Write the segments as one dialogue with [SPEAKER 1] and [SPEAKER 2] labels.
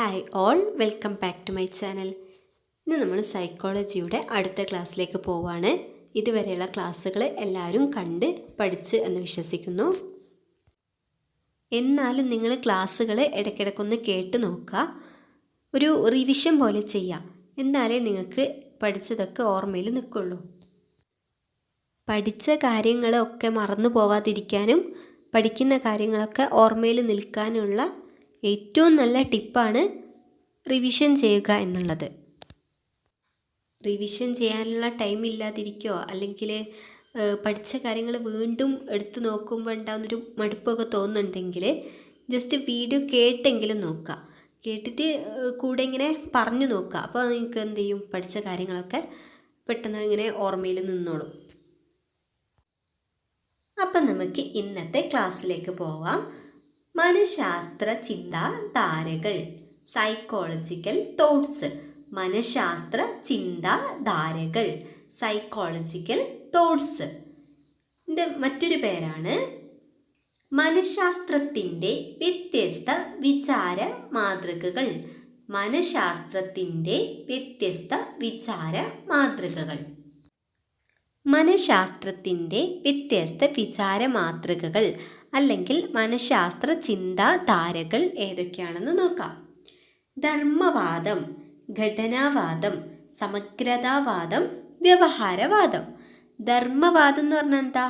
[SPEAKER 1] Hi all welcome back to my channel ഇന്ന് നമ്മൾ സൈക്കോളജിയുടെ അടുത്ത ക്ലാസ്സിലേക്ക് പോവാണ്. ഇതുവരെയുള്ള ക്ലാസ്സുകൾ എല്ലാവരും കണ്ട് പഠിച്ച് എന്ന് വിശ്വസിക്കുന്നു. എന്നാലും നിങ്ങൾ ക്ലാസ്സുകൾ ഇടയ്ക്കിടയ്ക്കൊന്ന് കേട്ട് നോക്കുക. ഒരു റിവിഷൻ പോലെ ചെയ്യാം. എന്നാലേ നിങ്ങൾക്ക് പഠിച്ചതൊക്കെ ഓർമ്മയിൽ നിൽക്കുള്ളൂ. പഠിച്ച കാര്യങ്ങളൊക്കെ മറന്നു പോവാതിരിക്കാനും പഠിക്കുന്ന കാര്യങ്ങളൊക്കെ ഓർമ്മയിൽ നിൽക്കാനുള്ള ഏറ്റവും നല്ല ടിപ്പാണ് റിവിഷൻ ചെയ്യുക എന്നുള്ളത്. റിവിഷൻ ചെയ്യാനുള്ള ടൈം ഇല്ലാതിരിക്കുകയോ അല്ലെങ്കിൽ പഠിച്ച കാര്യങ്ങൾ വീണ്ടും എടുത്തു നോക്കുമ്പോൾ ഉണ്ടാകുന്നൊരു മടുപ്പൊക്കെ തോന്നുന്നുണ്ടെങ്കിൽ ജസ്റ്റ് വീഡിയോ കേട്ടെങ്കിലും നോക്കുക. കേട്ടിട്ട് കൂടെ ഇങ്ങനെ പറഞ്ഞു നോക്കുക. അപ്പോൾ നിങ്ങൾക്ക് എന്ത് ചെയ്യും? പഠിച്ച കാര്യങ്ങളൊക്കെ പെട്ടെന്ന് ഇങ്ങനെ ഓർമ്മയിൽ നിന്നോളും. അപ്പം നമുക്ക് ഇന്നത്തെ ക്ലാസ്സിലേക്ക് പോവാം. മനഃശാസ്ത്ര ചിന്താധാരകൾ സൈക്കോളജിക്കൽ തോട്ട്സ് മനഃശാസ്ത്ര ചിന്താധാരകൾ സൈക്കോളജിക്കൽ തോട്ട്സ് മറ്റൊരു പേരാണ് മനഃശാസ്ത്രത്തിന്റെ വ്യത്യസ്ത വിചാര മാതൃകകൾ. മനഃശാസ്ത്രത്തിന്റെ വ്യത്യസ്ത വിചാര മാതൃകകൾ. മനഃശാസ്ത്രത്തിന്റെ വ്യത്യസ്ത വിചാര മാതൃകകൾ. അല്ലെങ്കിൽ മനഃശാസ്ത്ര ചിന്താധാരകൾ ഏതൊക്കെയാണെന്ന് നോക്കാം. ധർമ്മവാദം ഘടനാവാദം സമഗ്രതാവാദം വ്യവഹാരവാദം. ധർമ്മവാദം എന്ന് പറഞ്ഞാൽ എന്താ?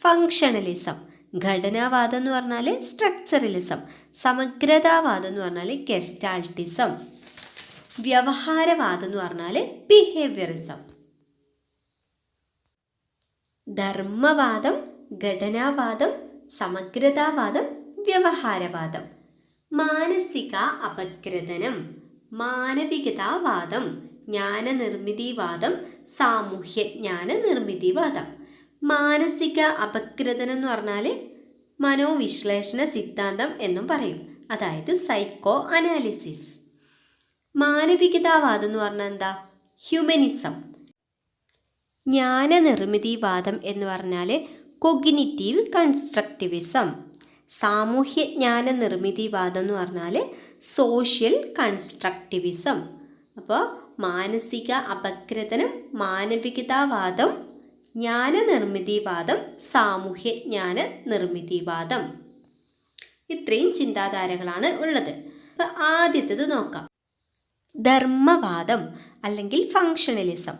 [SPEAKER 1] ഫങ്ഷണലിസം ഘടനാവാദം എന്ന് പറഞ്ഞാൽ സ്ട്രക്ചറലിസം സമഗ്രതാവാദം എന്ന് പറഞ്ഞാൽ ഗെസ്റ്റാൾട്ടിസം വ്യവഹാരവാദം എന്ന് പറഞ്ഞാൽ ബിഹേവിയറിസം ധർമ്മവാദം ഘടനാവാദം സമഗ്രതാവാദം വ്യവഹാരവാദം. മാനസിക അപഗ്രഥനം മാനവികതാവാദം ജ്ഞാനനിർമ്മിതിവാദം സാമൂഹ്യ ജ്ഞാനനിർമ്മിതിവാദം മാനസിക അപഗ്രഥനം എന്ന് പറഞ്ഞാൽ മനോവിശ്ലേഷണ സിദ്ധാന്തം എന്നും പറയും. അതായത് സൈക്കോ അനാലിസിസ് മാനവികതാവാദം എന്ന് പറഞ്ഞാൽ എന്താ? ഹ്യൂമനിസം ജ്ഞാനനിർമ്മിതിവാദം എന്ന് പറഞ്ഞാൽ കൊഗ്നിറ്റീവ് കൺസ്ട്രക്റ്റിവിസം സാമൂഹ്യജ്ഞാന നിർമ്മിതിവാദം എന്ന് പറഞ്ഞാൽ സോഷ്യൽ കൺസ്ട്രക്റ്റിവിസം അപ്പോൾ മാനസിക അപഗ്രഥനം മാനവികതാവാദം ജ്ഞാനനിർമ്മിതിവാദം സാമൂഹ്യജ്ഞാന നിർമ്മിതിവാദം ഇത്രയും ചിന്താധാരകളാണ് ഉള്ളത്. അപ്പോൾ ആദ്യത്തേത് നോക്കാം. ധർമ്മവാദം അല്ലെങ്കിൽ ഫങ്ഷണലിസം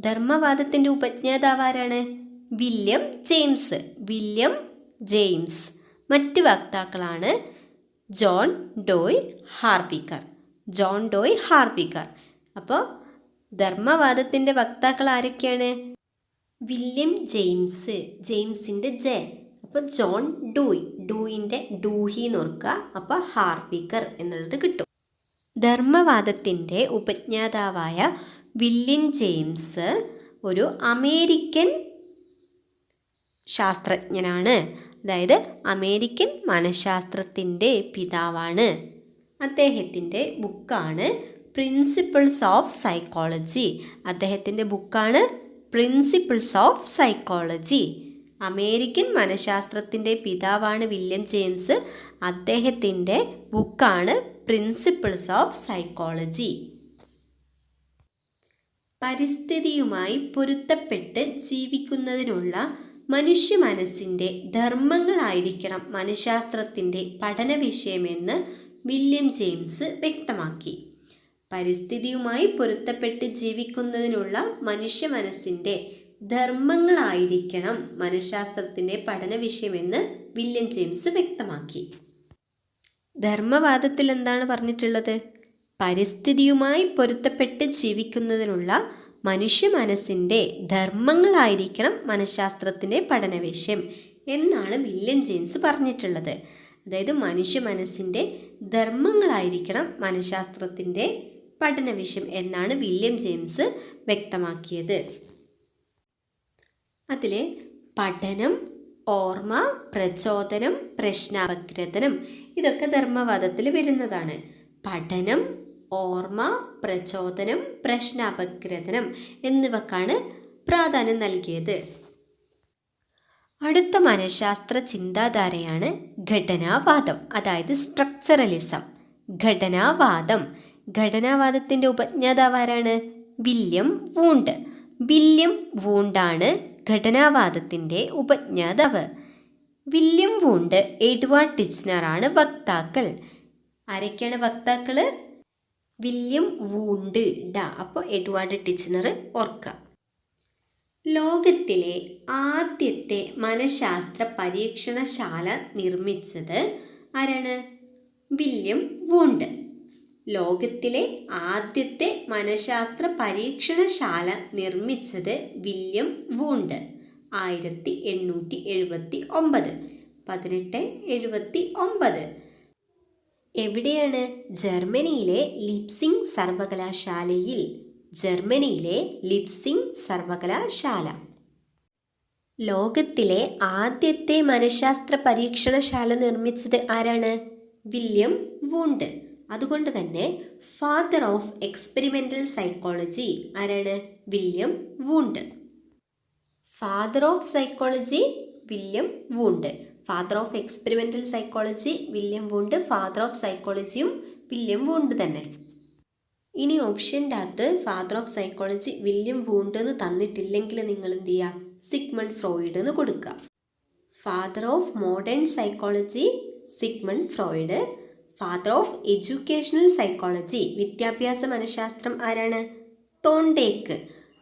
[SPEAKER 1] ധർമ്മവാദത്തിന്റെ ഉപജ്ഞാതാവാരാണ്? William James. William James. മറ്റ് വക്താക്കളാണ് John Dewey Harvey Carr. John Dewey Harvey Carr. അപ്പോൾ ധർമ്മവാദത്തിന്റെ വക്താക്കൾ ആരൊക്കെയാണ്? William James. ജെയിംസിന്റെ ജെ അപ്പോൾ ജോൺ ഡൂയ്. ഡൂയിന്റെ ഡൂഹി എന്ന് ഓർക്കുക അപ്പോൾ ഹാർവിക്കർ എന്നുള്ളത് കിട്ടും. ധർമ്മവാദത്തിന്റെ ഉപജ്ഞാതാവായ വില്യം ജെയിംസ് ഒരു അമേരിക്കൻ ശാസ്ത്രജ്ഞനാണ്. അതായത് അമേരിക്കൻ മനഃശാസ്ത്രത്തിന്റെ പിതാവാണ്. അദ്ദേഹത്തിന്റെ ബുക്കാണ് പ്രിൻസിപ്പിൾസ് ഓഫ് സൈക്കോളജി അദ്ദേഹത്തിന്റെ ബുക്കാണ് പ്രിൻസിപ്പിൾസ് ഓഫ് സൈക്കോളജി അമേരിക്കൻ മനഃശാസ്ത്രത്തിന്റെ പിതാവാണ് വില്യം ജെയിംസ്. അദ്ദേഹത്തിന്റെ ബുക്കാണ് പ്രിൻസിപ്പിൾസ് ഓഫ് സൈക്കോളജി പരിസ്ഥിതിയുമായി പൊരുത്തപ്പെട്ട് ജീവിക്കുന്നതിനുള്ള മനുഷ്യ മനസ്സിന്റെ ധർമ്മങ്ങളായിരിക്കണം മനഃശാസ്ത്രത്തിന്റെ പഠന വിഷയമെന്ന് വില്യം ജെയിംസ് വ്യക്തമാക്കി. പരിസ്ഥിതിയുമായി പൊരുത്തപ്പെട്ട് ജീവിക്കുന്നതിനുള്ള മനുഷ്യ മനസ്സിന്റെ ധർമ്മങ്ങളായിരിക്കണം മനഃശാസ്ത്രത്തിന്റെ പഠന വിഷയമെന്ന് വില്യം ജെയിംസ് വ്യക്തമാക്കി. ധർമ്മവാദത്തിൽ എന്താണ് പറഞ്ഞിട്ടുള്ളത്? പരിസ്ഥിതിയുമായി പൊരുത്തപ്പെട്ട് ജീവിക്കുന്നതിനുള്ള മനുഷ്യ മനസ്സിന്റെ ധർമ്മങ്ങളായിരിക്കണം മനഃശാസ്ത്രത്തിന്റെ പഠന വിഷയം എന്നാണ് വില്യം ജെയിംസ് പറഞ്ഞിട്ടുള്ളത്. അതായത് മനുഷ്യ മനസ്സിന്റെ ധർമ്മങ്ങളായിരിക്കണം മനഃശാസ്ത്രത്തിന്റെ പഠന വിഷയം എന്നാണ് വില്യം ജെയിംസ് വ്യക്തമാക്കിയത്. അതിൽ പഠനം ഓർമ്മ പ്രചോദനം പ്രശ്നാപഗ്രഥനം ഇതൊക്കെ ധർമ്മവാദത്തിൽ വരുന്നതാണ്. പഠനം ഓർമ്മ പ്രചോദനം പ്രശ്നാപഗ്രഥനം എന്നിവക്കാണ് പ്രാധാന്യം നൽകിയത്. അടുത്ത മനഃശാസ്ത്ര ചിന്താധാരയാണ് ഘടനാവാദം അതായത് സ്ട്രക്ചറലിസം ഘടനാവാദം. ഘടനാവാദത്തിന്റെ ഉപജ്ഞാതാവ് ആരാണ്? William Wundt. വില്യം വൂണ്ടാണ് ഘടനാവാദത്തിന്റെ ഉപജ്ഞാതാവ്. വില്യം വൂണ്ട് എഡ്വാർഡ് ടിച്ച്നറാണ് വക്താക്കൾ. ആരൊക്കെയാണ് വക്താക്കൾ വില്യം വൂണ്ട് ഡ. അപ്പോൾ എഡ്വാർഡ് ടിച്ച്നർ ഓർക്കുക ലോകത്തിലെ ആദ്യത്തെ മനഃശാസ്ത്ര പരീക്ഷണശാല നിർമ്മിച്ചത് ആരാണ്? William Wundt. ലോകത്തിലെ ആദ്യത്തെ മനഃശാസ്ത്ര പരീക്ഷണശാല നിർമ്മിച്ചത് വില്യം വൂണ്ട്. ആയിരത്തി എണ്ണൂറ്റി എഴുപത്തി ഒമ്പത്. പതിനെട്ട് എഴുപത്തി ഒമ്പത്. എവിടെയാണ് ജർമ്മനിയിലെ ലിപ്സിംഗ് സർവകലാശാലയിൽ? ജർമ്മനിയിലെ ലിപ്സിംഗ് സർവകലാശാല. ലോകത്തിലെ ആദ്യത്തെ മനഃശാസ്ത്ര പരീക്ഷണശാല നിർമ്മിച്ചത് ആരാണ്? William Wundt. അതുകൊണ്ട് തന്നെ ഫാദർ ഓഫ് എക്സ്പെരിമെന്റൽ സൈക്കോളജി ആരാണ്? William Wundt. Father of psychology William Wundt. Father of experimental psychology William Wundt father of സൈക്കോളജിയും William Wundt തന്നെ. ഇനി ഓപ്ഷന്റെ അകത്ത് father of psychology William Wundt എന്ന് തന്നിട്ടില്ലെങ്കിൽ നിങ്ങൾ എന്ത് ചെയ്യുക സിഗ്മണ്ട് ഫ്രോയിഡ് എന്ന് കൊടുക്കുക father of modern psychology Sigmund Freud father of educational psychology വിദ്യാഭ്യാസ മനഃശാസ്ത്രം ആരാണ്? തോണ്ടേക്ക്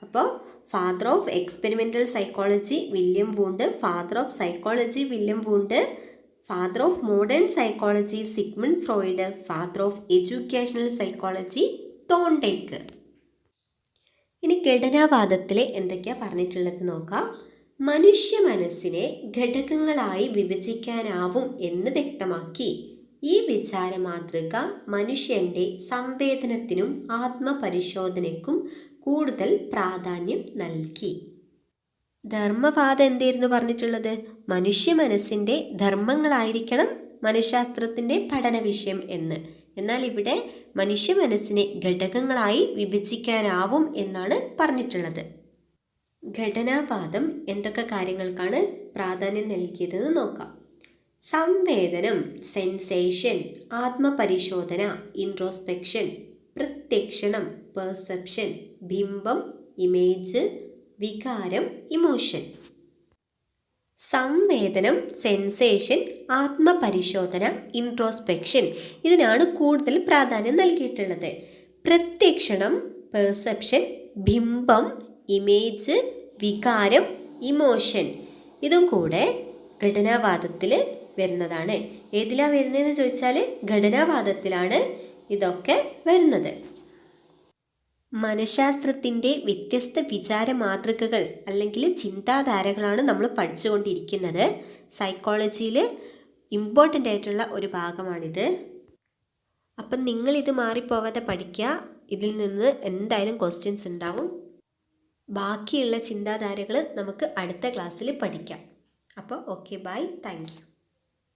[SPEAKER 1] അപ്പോൾ father of experimental psychology William Wundt father of psychology William Wundt father of modern psychology Sigmund Freud father of educational psychology Thorndike ഇനി ഘടനാവാദത്തിൽ എന്തൊക്കെയാണ് പറഞ്ഞിട്ടുള്ളത് നോക്കാം. മനുഷ്യ മനസ്സിനെ ഘടകങ്ങളായി വിഭജിക്കാനാവും എന്ന് വ്യക്തമാക്കി. ഈ വിചാര മാതൃക മനുഷ്യന്റെ സംവേദനത്തിനും ആത്മപരിശോധനയ്ക്കും കൂടുതൽ പ്രാധാന്യം നൽകി. ധർമ്മപാത എന്തായിരുന്നു പറഞ്ഞിട്ടുള്ളത്? മനുഷ്യ മനസ്സിന്റെ ധർമ്മങ്ങളായിരിക്കണം മനഃശാസ്ത്രത്തിന്റെ പഠന വിഷയം എന്ന്. എന്നാൽ ഇവിടെ മനുഷ്യ മനസ്സിനെ ഘടകങ്ങളായി വിഭജിക്കാനാവും എന്നാണ് പറഞ്ഞിട്ടുള്ളത്. ഘടനാവാദം എന്തൊക്കെ കാര്യങ്ങൾക്കാണ് പ്രാധാന്യം നൽകിയതെന്ന് നോക്കാം. സംവേദനം സെൻസേഷൻ ആത്മപരിശോധന ഇൻട്രോസ്പെക്ഷൻ പ്രത്യക്ഷണം പെർസെപ്ഷൻ ബിംബം ഇമേജ് വികാരം ഇമോഷൻ സംവേദനം സെൻസേഷൻ ആത്മപരിശോധന ഇൻട്രോസ്പെക്ഷൻ ഇതിനാണ് കൂടുതൽ പ്രാധാന്യം നൽകിയിട്ടുള്ളത്. പ്രത്യക്ഷണം പെർസെപ്ഷൻ ബിംബം ഇമേജ് വികാരം ഇമോഷൻ ഇതും കൂടെ ഘടനാവാദത്തിൽ വരുന്നതാണ്. ഏതിലാണ് വരുന്നതെന്ന് ചോദിച്ചാൽ ഘടനാവാദത്തിലാണ് ഇതൊക്കെ വരുന്നത്. മനഃശാസ്ത്രത്തിന്റെ വ്യത്യസ്ത വിചാര മാതൃകകൾ അല്ലെങ്കിൽ ചിന്താധാരകളാണ് നമ്മൾ പഠിച്ചുകൊണ്ടിരിക്കുന്നത്. സൈക്കോളജിയിൽ ഇമ്പോർട്ടന്റ് ആയിട്ടുള്ള ഒരു ഭാഗമാണിത്. അപ്പം നിങ്ങളിത് മാറിപ്പോവാതെ പഠിക്കുക. ഇതിൽ നിന്ന് എന്തായാലും ക്വസ്റ്റ്യൻസ് ഉണ്ടാവും. ബാക്കിയുള്ള ചിന്താധാരകൾ നമുക്ക് അടുത്ത ക്ലാസ്സിൽ പഠിക്കാം. അപ്പോൾ ഓക്കെ ബൈ താങ്ക്